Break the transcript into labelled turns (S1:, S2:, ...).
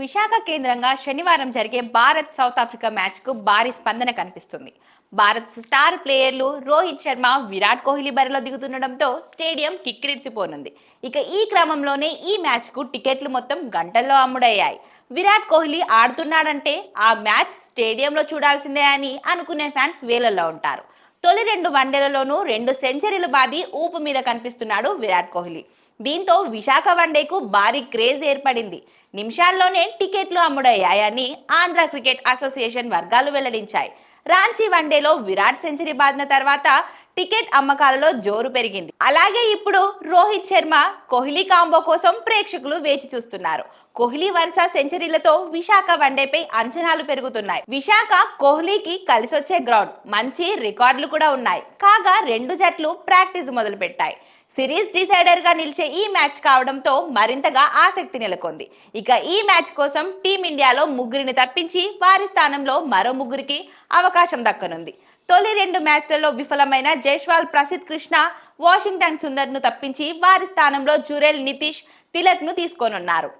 S1: విశాఖ కేంద్రంగా శనివారం జరిగే భారత్ సౌత్ ఆఫ్రికా మ్యాచ్కు భారీ స్పందన కనిపిస్తుంది. భారత్ స్టార్ ప్లేయర్లు రోహిత్ శర్మ విరాట్ కోహ్లీ బరిలో దిగుతుండటంతో స్టేడియం కిక్కిరిసిపోనుంది. ఇక ఈ క్రమంలోనే ఈ మ్యాచ్కు టికెట్లు మొత్తం గంటల్లో అమ్ముడయ్యాయి. విరాట్ కోహ్లీ ఆడుతున్నాడంటే ఆ మ్యాచ్ స్టేడియంలో చూడాల్సిందే అని అనుకునే ఫ్యాన్స్ వేలల్లో ఉంటారు. తొలి రెండు వన్డేలలోనూ రెండు సెంచరీలు బాది ఊపు మీద కనిపిస్తున్నాడు విరాట్ కోహ్లీ. దీంతో విశాఖ వన్డేకు భారీ క్రేజ్ ఏర్పడింది. నిమిషాల్లోనే టికెట్లు అమ్ముడయ్యాయని ఆంధ్ర క్రికెట్ అసోసియేషన్ వర్గాలు వెల్లడించాయి. రాంచీ వన్డేలో విరాట్ సెంచరీ బాదిన తర్వాత టికెట్ అమ్మకాలలో జోరు పెరిగింది. అలాగే ఇప్పుడు రోహిత్ శర్మ కోహ్లీ కాంబో కోసం ప్రేక్షకులు వేచి చూస్తున్నారు. కోహ్లీ వరుస సెంచరీలతో విశాఖ వన్డేపై అంచనాలు పెరుగుతున్నాయి. విశాఖ కోహ్లీకి కలిసొచ్చే గ్రౌండ్. మంచి రికార్డులు కూడా ఉన్నాయి. కాగా రెండు జట్లు ప్రాక్టీస్ మొదలుపెట్టాయి. సిరీస్ డిసైడర్గా నిలిచే ఈ మ్యాచ్ కావడంతో మరింతగా ఆసక్తి నెలకొంది. ఇక ఈ మ్యాచ్ కోసం టీమిండియాలో ముగ్గురిని తప్పించి వారి స్థానంలో మరో ముగ్గురికి అవకాశం దక్కనుంది. తొలి రెండు మ్యాచ్లలో విఫలమైన జైస్వాల్ ప్రసిద్ కృష్ణ వాషింగ్టన్ సుందర్ను తప్పించి వారి స్థానంలో జురేల్ నితీష్ తిలక్ను తీసుకోనున్నారు.